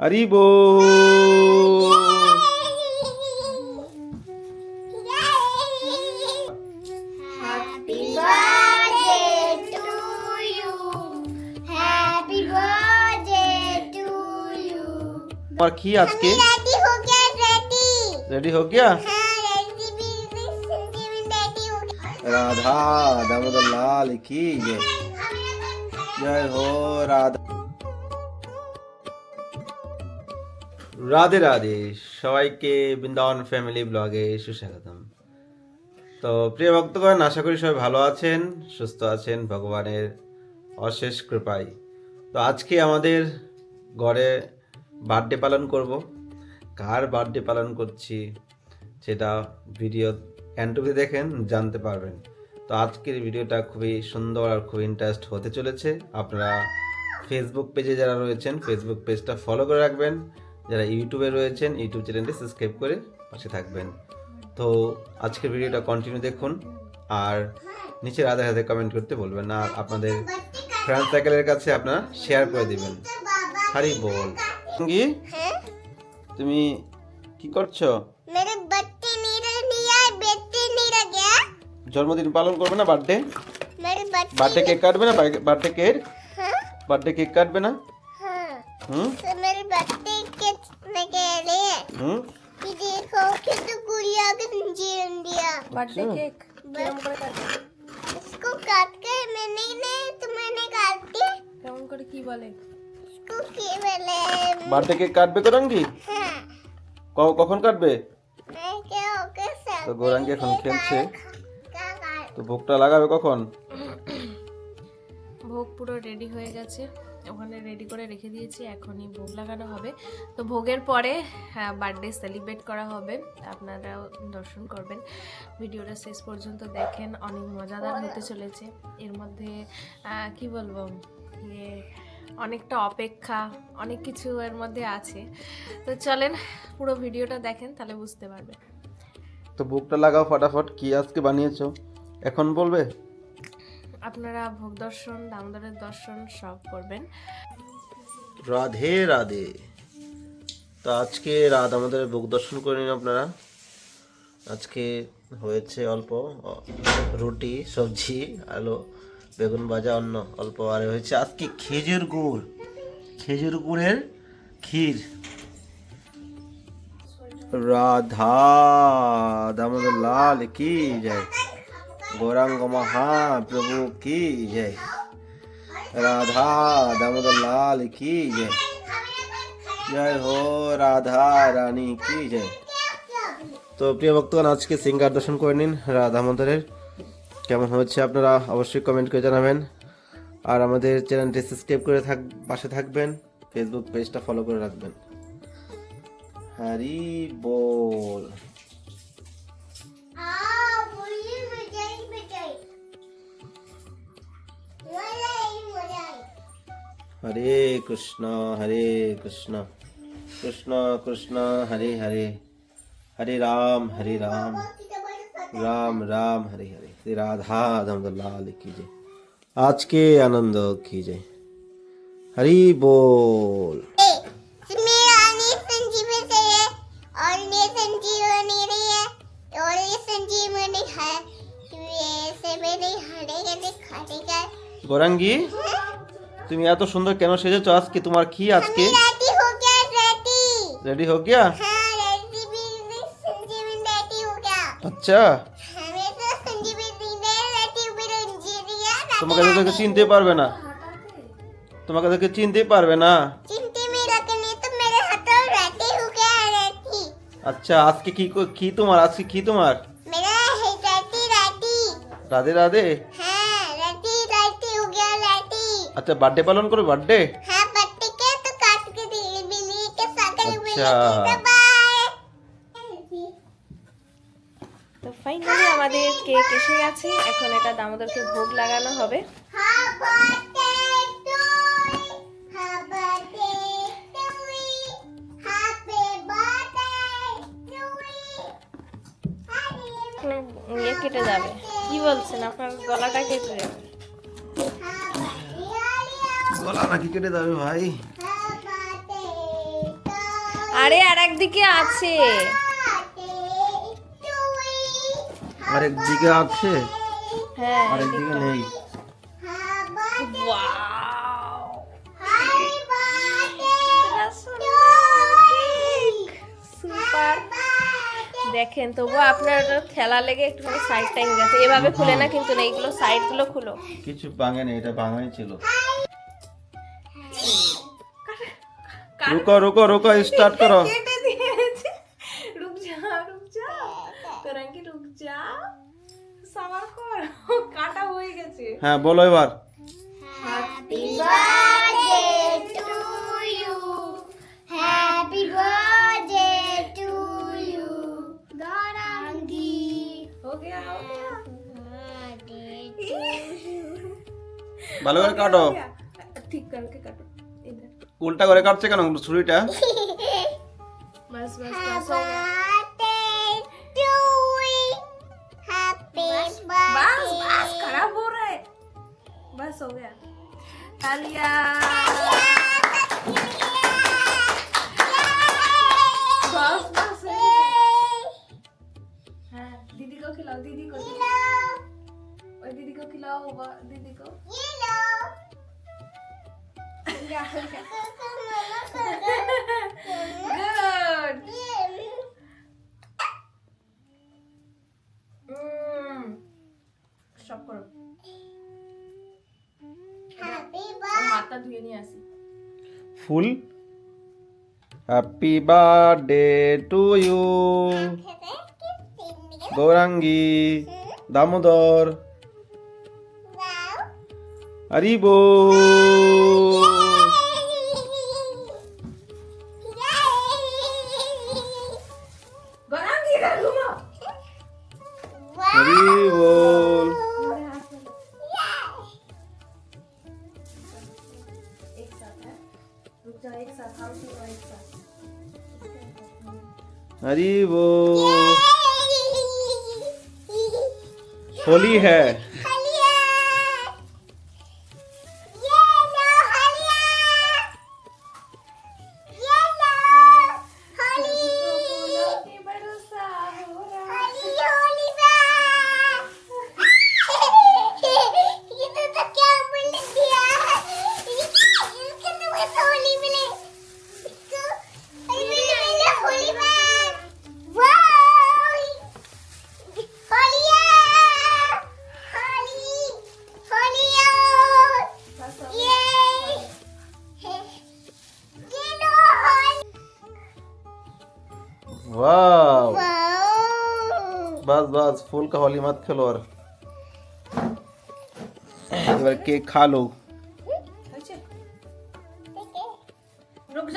அறிவோ और की आज के रेडी हो गया रेडी रेडी हो गया राधा दामोदर लाल की जय जय हो राधा রাধে রাধে, সবাইকে বৃন্দাবন ফ্যামিলি ব্লগে সুস্বাগতম। তো প্রিয় ভক্তগণ, আশা করি সবাই ভালো আছেন, সুস্থ আছেন, ভগবানের অশেষ কৃপায়। তো আজকে আমাদের ঘরে বার্থডে পালন করব। কার বার্থডে পালন করছি সেটা ভিডিও অ্যান্টুবি দেখেন, জানতে পারবেন। তো আজকের ভিডিওটা খুবই সুন্দর আর খুবই ইন্টারেস্ট হতে চলেছে। আপনারা ফেসবুক পেজে যারা রয়েছেন ফেসবুক পেজটা ফলো করে রাখবেন। যারা ইউটিউবে রয়েছেন ইউটিউব চ্যানেলটি সাবস্ক্রাইব করে পাশে থাকবেন। তো আজকের ভিডিওটা কন্টিনিউ দেখুন আর নিচের আধে হাতে কমেন্ট করতে বলবেন না আর আপনাদের ফ্রেন্ড সাইকেলের কাছে আপনারা শেয়ার করে দিবেন। হারি বল। সঙ্গী তুমি কি করছ? জন্মদিন পালন করবে না বার্থডে বার্থডে কেক কাটবে না বার্থডে কেক বার্থডে কেক কাটবে না? हाँ হুম तो मेरे बच्चे कितने के लिए হুম कि देखो कितने गुड़िया के जंजीर दिया বার্থডে কেক কিরম করে কাটে इसको काट कर मैंने नहीं तो मैंने काट दिया কেমন করে কি বলে इसको की मैंने বার্থডে কেক কাটবে গোরাঙ্গি हाँ ক- কখন কাটবে मैं क्या ओके सर তো গোরাঙ্গি এখন খেলছে क्या काट তো ভোগটা লাগাবে কখন ভোগ পুরো রেডি হয়ে গেছে ওখানে রেডি করে রেখে দিয়েছি এখনই ভোগ লাগানো হবে। তো ভোগের পরে বার্থডে সেলিব্রেট করা হবে। আপনারাও দর্শন করবেন। ভিডিওটা শেষ পর্যন্ত দেখেন অনেক মজাদার হতে চলেছে। এর মধ্যে কি বলব? ইয়ে অনেকটা অপেক্ষা অনেক কিছু এর মধ্যে আছে। তো চলেন পুরো ভিডিওটা দেখেন তাহলে বুঝতে পারবেন। তো ভোগটা লাগাও ফটাফট। কি আজকে বানিয়েছো? এখন বলবে? আপনারা ভোগ দর্শন, দামোদরের দর্শন সব করবেন। রাধে রাধে। তো আজকে রাত আমাদের ভোগ দর্শন করে নিন আপনারা? আজকে হয়েছে অল্প রুটি, সবজি, আলু, বেগুন ভাজা, অন্য অল্প, আর হয়েছে আজকে খেজুর গুড়। খেজুর গুড়ের ক্ষীর। রাধা, দামোদর লাল, কি জয় গৌরাঙ্গ মহাপ্রভু কি জয়। রাধা দামোদর লাল কি জয়। জয় হো রাধা রানী কি জয়। তো প্রিয় ভক্তগণ, আজকে সিঙ্গার দর্শন করে নিন রাধা মন্দিরের। কেমন হচ্ছে আপনারা অবশ্যই কমেন্ট করে জানাবেন। আর আমাদের চ্যানেলটি সাবস্ক্রাইব করে থাক পাশে থাকবেন ফেসবুক পেজটা ফলো করে রাখবেন। হরি বল। हरे कृष्णा हरे कृष्णा। कृष्णा कृष्णा, हरे हरे। हरे राम हरे राम। राम राम, हरे हरे। श्री राधा धमदलाल की जय। आज के आनंद की जय हरि बोल। गोरंगी তুমি এত সুন্দর কেন সেজেছো? আজকে তোমার কি আজকে? রেডি হো গিয়া আচ্ছা। তোমাকে তোকে চিনতে পারবে না। তোমাকে তোকে চিনতে পারবে না। আচ্ছা আজকে কি কি তোমার? আজকে কি তোমার? রাধে রাধে। আচ্ছা বার্থডে পালন করবে বার্থডে হ্যাঁ বার্থডে কে তো কাটকে দিয়ে বিলি কে সকালে আচ্ছা তো ফাইনালি আমাদের কেক এসে গেছে। এখন এটা দামোদরকে ভোগ লাগানো হবে। ইয়ে কেটে যাবে। কি বলছেন? আপনার গলাটা কেটে যাবে। গলা নাকি কেটে যাবে ভাই? আরে আর একদিকে আছে। আরেক দিকে আছে? হ্যাঁ আরেক দিকে নেই। দেখেন তবুও আপনার খেলা লেগে একটুখানি সাইড টাইম গেছে। এভাবে খুলে না কিন্তু না এইগুলো সাইডগুলো খুলো। কিছু ভাঙে নেই এটা ভাঙাই ছিল। রুকো রুকো রুকো স্টার্ট করো কেটে দিয়েছে রুক যা রুক যা তোরা কি রুক যা সাবার কর কাটা হয়ে গেছে হ্যাঁ বলো এবার Happy birthday to you. Happy birthday to you. Garangi. हो गया हो गया Birthday to you. ভালো করে কাটো উল্টা করে কাটছে কেন ছুরিটা बस बस बस हो गया Birthday to you. Happy बस बस birthday. खराब हो रहा है बस हो गया तालिया बस बस हो गया। हाँ दीदी को खिलाओ दीदी को खिलाओ और दीदी को खिलाओ वो दीदी को স্টপ mm. করো। হাতটা ধুয়ে নিয়ে আসি। ফুল। Happy birthday to you Gaurangi Damodar. Haribol हरी वो। होली है। बस फूल का होली मत खेलो और। एक बार केक खा लो। अच्छा। रुक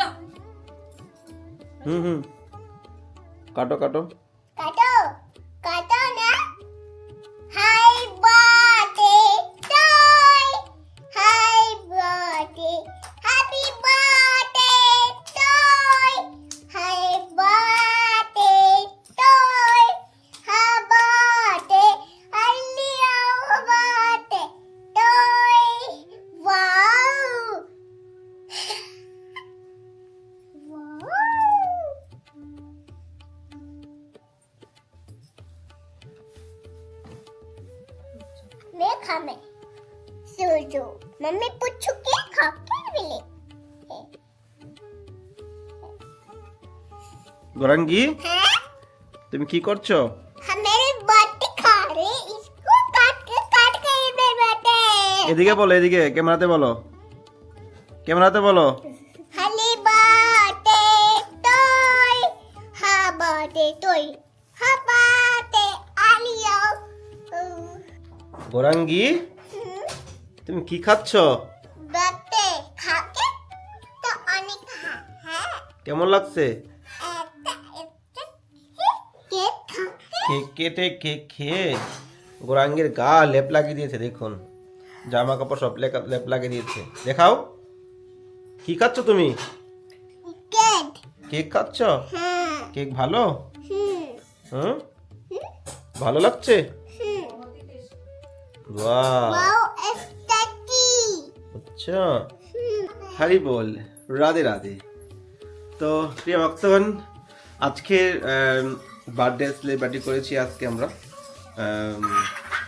हम्म हम्म। काटो काटो। গোরাঙ্গি তুমি কি করছ? এদিকে বলো এদিকে ক্যামেরাতে বলো। ক্যামেরাতে বলো। গোরাঙ্গি তুমি কি খাচ্ছ? কেমন লাগছে? কেক কেটে কেক খেয়ে গোরাঙ্গের গা লেপ লাগিয়ে দিয়েছে দেখুন। জামা কাপড় সব লেপ লাগিয়ে দিয়েছে। দেখাও। কি খাচ্ছ তুমি? কেক। খাচ্ছ? কেক ভালো? হুম। ভালো লাগছে? আচ্ছা। হারি বল। রাধে রাধে। তো প্রিয় ভক্তগণ আজকের বার্থডে সেলিব্রেটি করেছি আজকে আমরা। আম,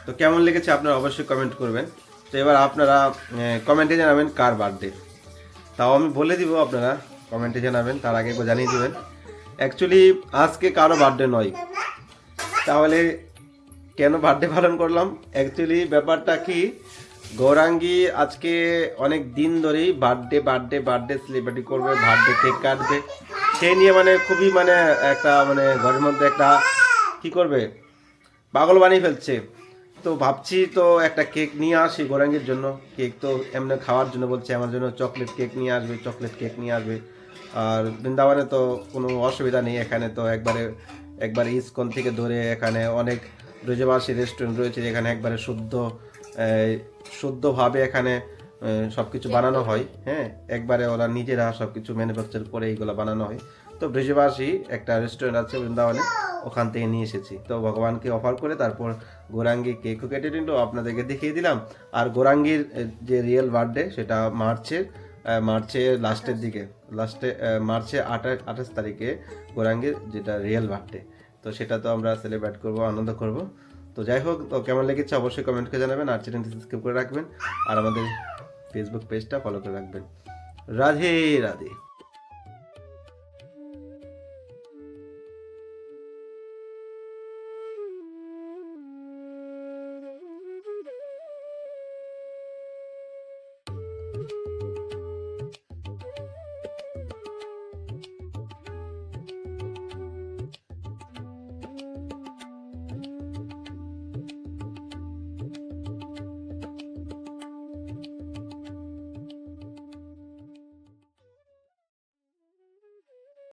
তো কেমন লেগেছে আপনারা অবশ্যই কমেন্ট করবেন। তো এবার আপনারা কমেন্টে জানাবেন কার বার্থডে তাও আমি বলে দিব আপনারা কমেন্টে জানাবেন তার আগে জানিয়ে দিবেন। অ্যাকচুয়ালি আজকে কারও বার্থডে নয়। তাহলে কেন বার্থডে পালন করলাম? অ্যাকচুয়ালি ব্যাপারটা কি গৌরাঙ্গী আজকে অনেক দিন ধরেই বার্থডে বার্থডে বার্থডে সেলিব্রেটি করবে বার্থডে কেক কাটবে। সেই নিয়ে মানে খুবই মানে একটা মানে ঘরের মধ্যে একটা কি করবে? পাগল বানিয়ে ফেলছে। তো ভাবছি তো একটা কেক নিয়ে আসি গৌরাঙ্গীর জন্য। কেক তো এমনি খাওয়ার জন্য বলছে, আমার জন্য চকলেট কেক নিয়ে আসবে, চকলেট কেক নিয়ে আসবে। আর বৃন্দাবনে তো কোনো অসুবিধা নেই, এখানে তো একবারে একবারে ইস্কন থেকে ধরে এখানে অনেক ব্রজবাসী রেস্টুরেন্ট রয়েছে যেখানে একবারে শুদ্ধ শুদ্ধভাবে এখানে সব কিছু বানানো হয় হ্যাঁ? একবারে ওরা নিজেরা সব কিছু ম্যানুফ্যাকচার করে এইগুলো বানানো হয়। তো ব্রজবাসী একটা রেস্টুরেন্ট আছে বৃন্দাবনে ওখান থেকে নিয়ে এসেছি। তো ভগবানকে অফার করে তারপর গোরাঙ্গি কেকও কেটে নিল আপনাদেরকে দেখিয়ে দিলাম। আর গোরাঙ্গির যে রিয়েল বার্থডে সেটা মার্চের মার্চে লাস্টের দিকে। লাস্টে মার্চে আঠাশ আঠাশ তারিখে গোরাঙ্গির যেটা রিয়েল বার্থডে তো সেটা তো আমরা সেলিব্রেট করব আনন্দ করব। তো যাই হোক তো কেমন লেগেছে অবশ্যই কমেন্ট করে জানাবেন। আর চ্যানেলটি সাবস্ক্রাইব করে রাখবেন। আর আমাদের ফেসবুক পেজটা ফলো করে রাখবেন। রাধে রাধে।